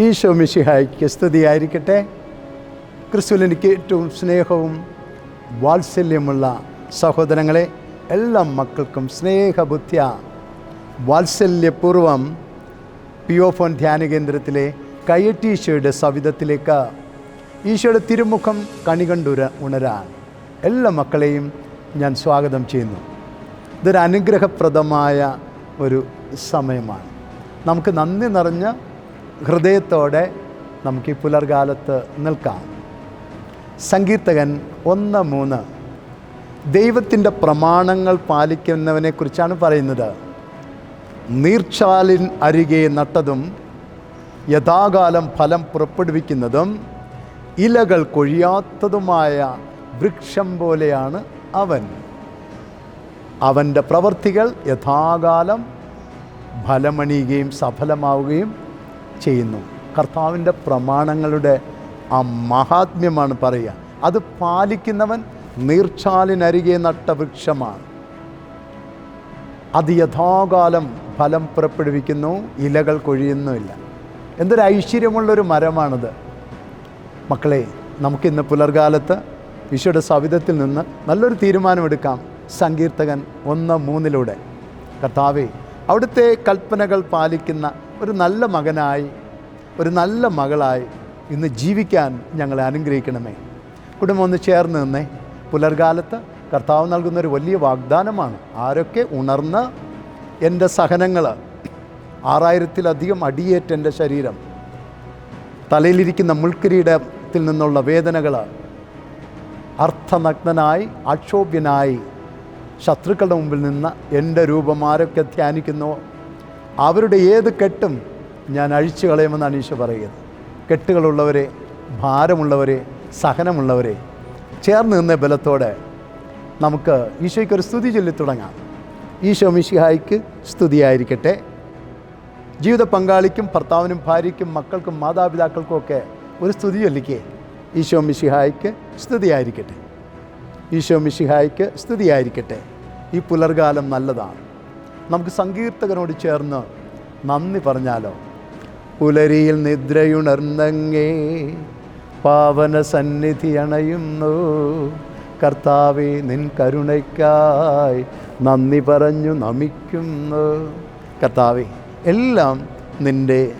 ഈശോ മിശിഹായ്ക്ക് സ്തുതിയായിരിക്കട്ടെ. ക്രിസ്തുവിൽ എനിക്ക് ഏറ്റവും സ്നേഹവും വാത്സല്യമുള്ള സഹോദരങ്ങളെ എല്ലാ മക്കൾക്കും സ്നേഹബുദ്ധ്യ. വാത്സല്യപൂർവം പിയോഫോൺ ധ്യാന കേന്ദ്രത്തിലെ കയ്യറ്റി ഈശോയുടെ സവിധത്തിലേക്ക് ഈശോയുടെ തിരുമുഖം കണികണ്ടുര ഉണരാൻ എല്ലാ മക്കളെയും ഞാൻ സ്വാഗതം ചെയ്യുന്നു. ഇതൊരു അനുഗ്രഹപ്രദമായ ഒരു സമയമാണ്. നമുക്ക് നന്ദി നിറഞ്ഞ ഹൃദയത്തോടെ നമുക്ക് ഈ പുലർകാലത്ത് നിൽക്കാം. സങ്കീർത്തകൻ ഒന്ന് മൂന്ന്. ദൈവത്തിന്റെ പ്രമാണങ്ങൾ പാലിക്കുന്നവനെക്കുറിച്ചാണ് പറയുന്നത്. നീർച്ചാലിൻ അരികെ നട്ടതും യഥാകാലം ഫലം പുറപ്പെടുവിക്കുന്നതും ഇലകൾ കൊഴിയാത്തതുമായ വൃക്ഷം പോലെയാണ് അവൻ. അവന്റെ പ്രവർത്തികൾ യഥാകാലം ഫലമണിയുകയും സഫലമാവുകയും ചെയ്യുന്നു. കർത്താവിന്റെ പ്രമാണങ്ങളുടെ ആ മഹാത്മ്യമാണ് പറയുക. അത് പാലിക്കുന്നവൻ നീർച്ചാലിനരികെ നട്ട വൃക്ഷമാണ്. അത് യഥാകാലം ഫലം പുറപ്പെടുവിക്കുന്നു ഇലകൾ കൊഴിയുന്നുമില്ല. എന്തൊരു ഐശ്വര്യമുള്ളൊരു മരമാണിത്. മക്കളെ നമുക്കിന്ന് പുലർകാലത്ത് ഈശോയുടെ സവിധത്തിൽ നിന്ന് നല്ലൊരു തീരുമാനമെടുക്കാം. സങ്കീർത്തകൻ ഒന്ന് മൂന്നിലൂടെ. കർത്താവേ അവിടുത്തെ കൽപ്പനകൾ പാലിക്കുന്ന ഒരു നല്ല മകനായി ഒരു നല്ല മകളായി ഇന്ന് ജീവിക്കാൻ ഞങ്ങളെ അനുഗ്രഹിക്കണമേ. കുടുംബം ഒന്ന് ചേർന്ന് നിന്നേ. പുലർകാലത്ത് കർത്താവ് നൽകുന്ന ഒരു വലിയ വാഗ്ദാനമാണ്. ആരൊക്കെ ഉണർന്ന് എന്റെ സഹനങ്ങൾ ആറായിരത്തിലധികം അടിയേറ്റ എന്റെ ശരീരം തലയിലിരിക്കുന്ന മുൾക്കിരീടത്തിൽ നിന്നുള്ള വേദനകൾ അർത്ഥനഗ്നനായി ആക്ഷോഭ്യനായി ശത്രുക്കളുടെ മുമ്പിൽ നിന്ന് എന്റെ രൂപം ആരൊക്കെ ധ്യാനിക്കുന്നുവോ അവരുടെ ഏത് കെട്ടും ഞാൻ അഴിച്ചു കളയുമെന്നാണ് ഈശോ പറയുന്നത് കെട്ടുകളുള്ളവരെ ഭാരമുള്ളവരെ സഹനമുള്ളവരെ ചേർന്ന് നിന്ന ബലത്തോടെ നമുക്ക് ഈശോയ്ക്കൊരു സ്തുതി ചൊല്ലി തുടങ്ങാം. ഈശോ മിശിഹായ്ക്ക് സ്തുതിയായിരിക്കട്ടെ. ജീവിത പങ്കാളിക്കും ഭർത്താവിനും ഭാര്യയ്ക്കും മക്കൾക്കും മാതാപിതാക്കൾക്കും ഒക്കെ ഒരു സ്തുതി ചൊല്ലിക്കേ. ഈശോ മിശിഹായ്ക്ക് സ്തുതിയായിരിക്കട്ടെ. ഈശോ മിശിഹായ്ക്ക് സ്തുതിയായിരിക്കട്ടെ. ഈ പുലർകാലം നല്ലതാണ്. നമുക്ക് സങ്കീർത്തകനോട് ചേർന്ന് നന്ദി പറഞ്ഞാലോ? പുലരിയിൽ നിദ്രയുണർന്നങ്ങേ പാവന സന്നിധി അണയുന്നു. കർത്താവെ നിൻ കരുണയ്ക്കായി നന്ദി പറഞ്ഞു നമിക്കുന്നു. കർത്താവെ എല്ലാം നിന്റെ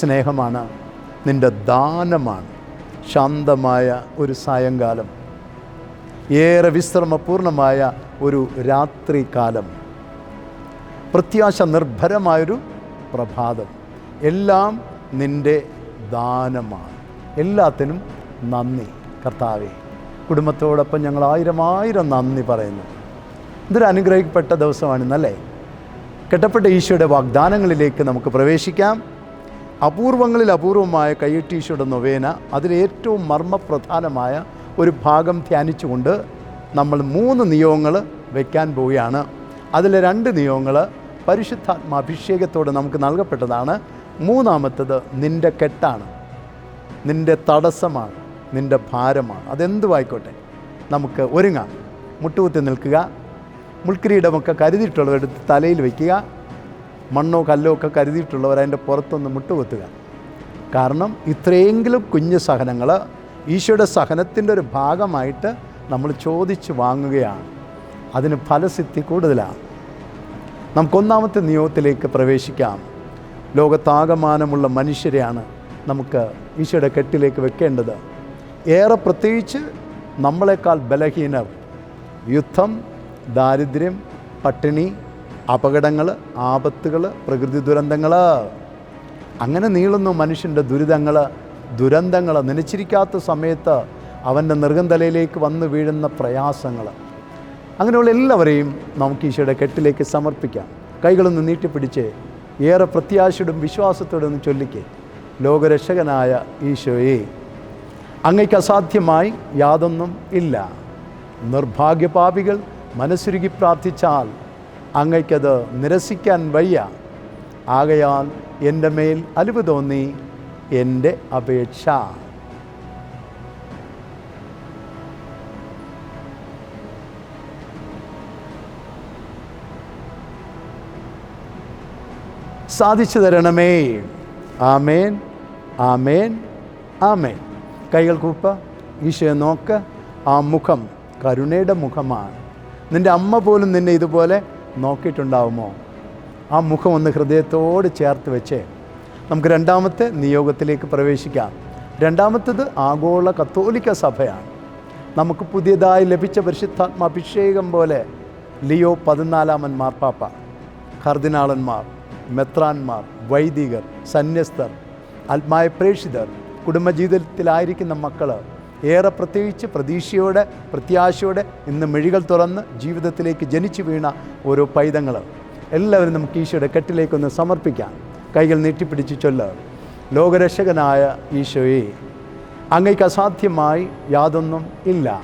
സ്നേഹമാണ് നിന്റെ ദാനമാണ്. ശാന്തമായ ഒരു സായങ്കാലം. ഏറെ വിശ്രമപൂർണമായ ഒരു രാത്രികാലം. പ്രത്യാശ നിർഭരമായൊരു പ്രഭാതം. എല്ലാം നിന്റെ ദാനമാണ്. എല്ലാത്തിനും നന്ദി കർത്താവെ. കുടുംബത്തോടൊപ്പം ഞങ്ങൾ ആയിരം ആയിരം നന്ദി പറയുന്നു. ഇതൊരു അനുഗ്രഹിക്കപ്പെട്ട ദിവസമാണെന്നല്ലേ? കെട്ടപ്പെട്ട ഈശോയുടെ വാഗ്ദാനങ്ങളിലേക്ക് നമുക്ക് പ്രവേശിക്കാം. അപൂർവങ്ങളിൽ അപൂർവമായ കയ്യെട്ടി ഈശോയുടെ നൊവേന അതിലേറ്റവും മർമ്മപ്രധാനമായ ഒരു ഭാഗം ധ്യാനിച്ചുകൊണ്ട് നമ്മൾ മൂന്ന് നിയോഗങ്ങൾ വയ്ക്കാൻ പോവുകയാണ്. അതിലെ രണ്ട് നിയോഗങ്ങൾ പരിശുദ്ധാത്മാഭിഷേകത്തോടെ നമുക്ക് നൽകപ്പെട്ടതാണ് മൂന്നാമത്തത് നിന്റെ കെട്ടാണ്. നിന്റെ തടസ്സമാണ് നിന്റെ ഭാരമാണ്. അതെന്തുമായിക്കോട്ടെ നമുക്ക് ഒരുങ്ങാം. മുട്ടുകുത്തി നിൽക്കുക. മുൾക്കിരീടമൊക്കെ കരുതിയിട്ടുള്ളവരെടുത്ത് തലയിൽ വയ്ക്കുക. മണ്ണോ കല്ലോ ഒക്കെ കരുതിയിട്ടുള്ളവർ അതിന്റെ പുറത്തൊന്ന് മുട്ടുകുത്തുക. കാരണം ഇത്രയെങ്കിലും കുഞ്ഞു സഹനങ്ങൾ ഈശോയുടെ സഹനത്തിന്റെ ഒരു ഭാഗമായിട്ട് നമ്മൾ ചോദിച്ച് വാങ്ങുകയാണ്. അതിന് ഫലസിദ്ധി കൂടുതലാണ്. നമുക്കൊന്നാമത്തെ നിയോഗത്തിലേക്ക് പ്രവേശിക്കാം. ലോകത്താകമാനമുള്ള മനുഷ്യരെയാണ് നമുക്ക് ഈശോയുടെ കെട്ടിലേക്ക് വെക്കേണ്ടത്. ഏറെ പ്രത്യേകിച്ച് നമ്മളെക്കാൾ ബലഹീനർ യുദ്ധം ദാരിദ്ര്യം പട്ടിണി അപകടങ്ങൾ ആപത്തുകൾ പ്രകൃതി ദുരന്തങ്ങൾ. അങ്ങനെ നീളുന്നു മനുഷ്യന്റെ ദുരിതങ്ങൾ ദുരന്തങ്ങൾ നനച്ചിരിക്കാത്ത സമയത്ത് അവന്റെ നിർഗന്ധലയിലേക്ക് വന്നു വീഴുന്ന പ്രയാസങ്ങൾ. അങ്ങനെയുള്ള എല്ലാവരെയും നമുക്ക് ഈശോയുടെ കെട്ടിലേക്ക് സമർപ്പിക്കാം. കൈകളൊന്ന് നീട്ടിപ്പിടിച്ച് ഏറെ പ്രത്യാശയോടും വിശ്വാസത്തോടും ചൊല്ലിക്കേ. ലോകരക്ഷകനായ ഈശോയെ അങ്ങയ്ക്ക് അസാധ്യമായി യാതൊന്നും ഇല്ല. നിർഭാഗ്യപാപികൾ മനസ്സുരുകി പ്രാർത്ഥിച്ചാൽ അങ്ങയ്ക്കത് നിരസിക്കാൻ വയ്യ. ആകയാൽ എന്റെ മേൽ അലിവ് തോന്നി എന്റെ അപേക്ഷ. സാധിച്ചു തരണമേ. ആമേൻ. ആമേൻ. ആമേൻ. കൈകൾ കൂപ്പ ഈശോയെ നോക്ക്. ആ മുഖം കരുണയുടെ മുഖമാണ്. നിന്റെ അമ്മ പോലും നിന്നെ ഇതുപോലെ നോക്കിയിട്ടുണ്ടാവുമോ? ആ മുഖം ഒന്ന് ഹൃദയത്തോട് ചേർത്ത് വെച്ച്. നമുക്ക് രണ്ടാമത്തെ നിയോഗത്തിലേക്ക് പ്രവേശിക്കാം. രണ്ടാമത്തേത് ആഗോള കത്തോലിക്ക സഭയാണ്. നമുക്ക് പുതിയതായി ലഭിച്ച പരിശുദ്ധാത്മാഭിഷേകം പോലെ ലിയോ പതിനാലാമൻ മാർപ്പാപ്പ കർദിനാളന്മാർ മെത്രാന്മാർ വൈദികർ സന്യസ്തർ ആത്മായ പ്രേക്ഷിതർ കുടുംബജീവിതത്തിലായിരിക്കുന്ന മക്കൾ ഏറെ പ്രത്യേകിച്ച് പ്രതീക്ഷയോടെ പ്രത്യാശയോടെ ഇന്ന് മെഴികൾ തുറന്ന് ജീവിതത്തിലേക്ക് ജനിച്ചു വീണ ഓരോ പൈതങ്ങൾ എല്ലാവരും നമുക്ക് ഈശോയുടെ കെട്ടിലേക്കൊന്ന് സമർപ്പിക്കാം. കൈകൾ നീട്ടിപ്പിടിച്ച് ചൊല്ല്. ലോകരക്ഷകനായ ഈശോയെ അങ്ങയ്ക്ക് അസാധ്യമായി യാതൊന്നും ഇല്ല.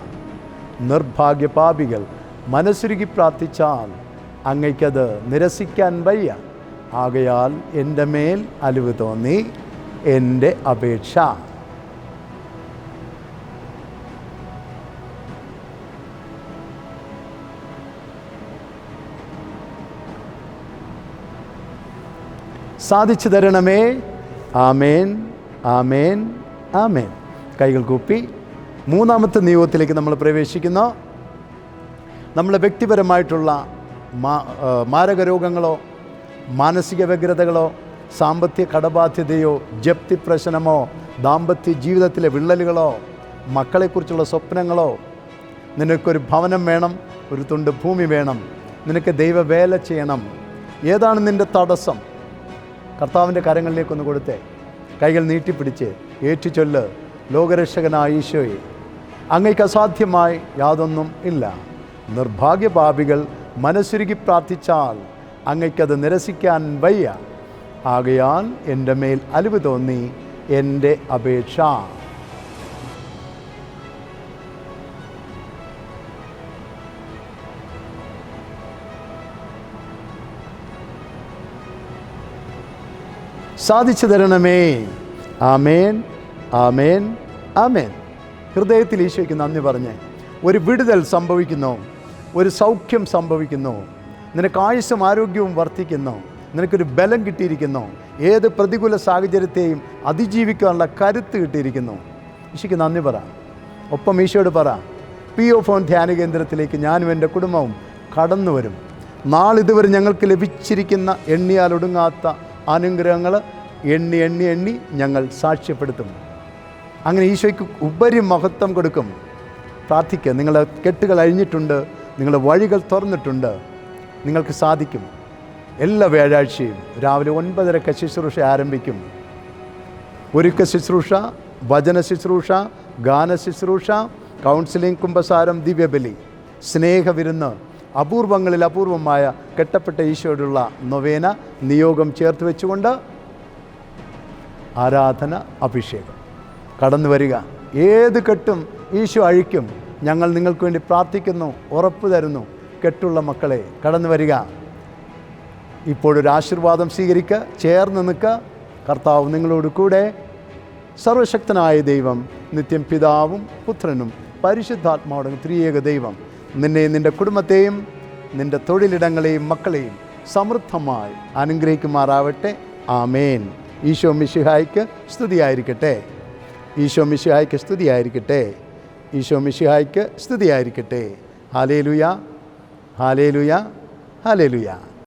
നിർഭാഗ്യപാപികൾ മനസ്സുരുകി പ്രാർത്ഥിച്ചാൽ അങ്ങയ്ക്കത് നിരസിക്കാൻ വയ്യ. ആകയാൽ എന്റെ മേൽ അലിവ് തോന്നി എന്റെ അപേക്ഷ. സാധിച്ചു തരണമേ. ആമേൻ ആമേൻ ആമേൻ. കൈകൾ കൂപ്പി. മൂന്നാമത്തെ നിയോഗത്തിലേക്ക് നമ്മൾ പ്രവേശിക്കുന്നു. നമ്മളെ വ്യക്തിപരമായിട്ടുള്ള മാ മാരക രോഗങ്ങളോ മാനസിക വ്യഗ്രതകളോ സാമ്പത്തിക കടബാധ്യതയോ ജപ്തി പ്രശ്നമോ ദാമ്പത്യ ജീവിതത്തിലെ വിള്ളലുകളോ മക്കളെക്കുറിച്ചുള്ള സ്വപ്നങ്ങളോ നിനക്കൊരു ഭവനം വേണം ഒരു തുണ്ട് ഭൂമി വേണം നിനക്ക് ദൈവവേല ചെയ്യണം. ഏതാണ് നിന്റെ തടസ്സം? കർത്താവിന്റെ കരങ്ങളിലേക്കൊന്ന് കൊടുത്തേ. കൈകൾ നീട്ടിപ്പിടിച്ച് ഏറ്റുചൊല്ല് ലോകരക്ഷകനായ ഈശോയെ അങ്ങേക്ക് അസാധ്യമായി യാതൊന്നും ഇല്ല. നിർഭാഗ്യപാപികൾ മനസ്സുരുകി പ്രാർത്ഥിച്ചാൽ അങ്ങയ്ക്കത് നിരസിക്കാൻ വയ്യ. ആകയാൽ എന്റെ മേൽ അലിവ് തോന്നി എന്റെ അപേക്ഷ. സാധിച്ചു തരണമേ. ആമേൻ ആമേൻ ആമേൻ. ഹൃദയത്തിൽ ഈശോയ്ക്ക് നന്ദി പറഞ്ഞ് ഒരു വിടുതൽ സംഭവിക്കുന്നു ഒരു സൗഖ്യം സംഭവിക്കുന്നു. നിനക്ക് ആയുസ്സും ആരോഗ്യവും വർദ്ധിക്കുന്നു. നിനക്കൊരു ബലം കിട്ടിയിരിക്കുന്നു. ഏത് പ്രതികൂല സാഹചര്യത്തെയും അതിജീവിക്കാനുള്ള കരുത്ത് കിട്ടിയിരിക്കുന്നു. ഈശോയ്ക്ക് നന്ദി പറ. ഒപ്പം ഈശോയോട് പറ. പി ഒ ഫോൺ ധ്യാന കേന്ദ്രത്തിലേക്ക് ഞാനും എന്റെ കുടുംബവും കടന്നു വരും. നാളിതുവരെ ഞങ്ങൾക്ക് ലഭിച്ചിരിക്കുന്ന എണ്ണിയാൽ ഒടുങ്ങാത്ത അനുഗ്രഹങ്ങൾ എണ്ണി എണ്ണി എണ്ണി ഞങ്ങൾ സാക്ഷ്യപ്പെടുത്തും. അങ്ങനെ ഈശോയ്ക്ക് ഉപരി മഹത്വം കൊടുക്കും. പ്രാർത്ഥിക്കുക നിങ്ങളുടെ കെട്ടുകൾ അഴിഞ്ഞിട്ടുണ്ട്. നിങ്ങളുടെ വഴികൾ തുറന്നിട്ടുണ്ട്. നിങ്ങൾക്ക് സാധിക്കും. എല്ലാ വ്യാഴാഴ്ചയും രാവിലെ ഒൻപതരക്ക് ശുശ്രൂഷ ആരംഭിക്കും. ഒരുക്ക ശുശ്രൂഷ വചന ശുശ്രൂഷ ഗാന ശുശ്രൂഷ കൗൺസിലിംഗ് കുംഭസാരം ദിവ്യബലി സ്നേഹവിരുന്ന് അപൂർവങ്ങളിൽ അപൂർവമായ കെട്ടപ്പെട്ട ഈശോയോടുള്ള നൊവേന നിയോഗം ചേർത്ത് വെച്ചുകൊണ്ട് ആരാധന അഭിഷേകം. കടന്നു വരിക. ഏത് കെട്ടും ഈശോ അഴിക്കും. ഞങ്ങൾ നിങ്ങൾക്ക് വേണ്ടി പ്രാർത്ഥിക്കുന്നു ഉറപ്പ് തരുന്നു. കെട്ടുള്ള മക്കളെ കടന്നു വരിക. ഇപ്പോഴൊരു ആശീർവാദം സ്വീകരിക്കുക ചേർന്ന് നിൽക്കുക കർത്താവ് നിങ്ങളോട് കൂടെ സർവശക്തനായ ദൈവം നിത്യം പിതാവും പുത്രനും പരിശുദ്ധാത്മാവുടെ ത്രിയേക ദൈവം. നിന്നെയും നിന്റെ കുടുംബത്തെയും നിന്റെ തൊഴിലിടങ്ങളെയും മക്കളെയും സമൃദ്ധമായി അനുഗ്രഹിക്കുമാറാവട്ടെ. ആമേൻ. ഈശോ മിഷിഹായ്ക്ക് സ്തുതിയായിരിക്കട്ടെ. ഈശോ മിഷിഹായ്ക്ക് സ്തുതിയായിരിക്കട്ടെ. ഈശോ മിഷിഹായ്ക്ക് സ്തുതിയായിരിക്കട്ടെ. Hallelujah hallelujah hallelujah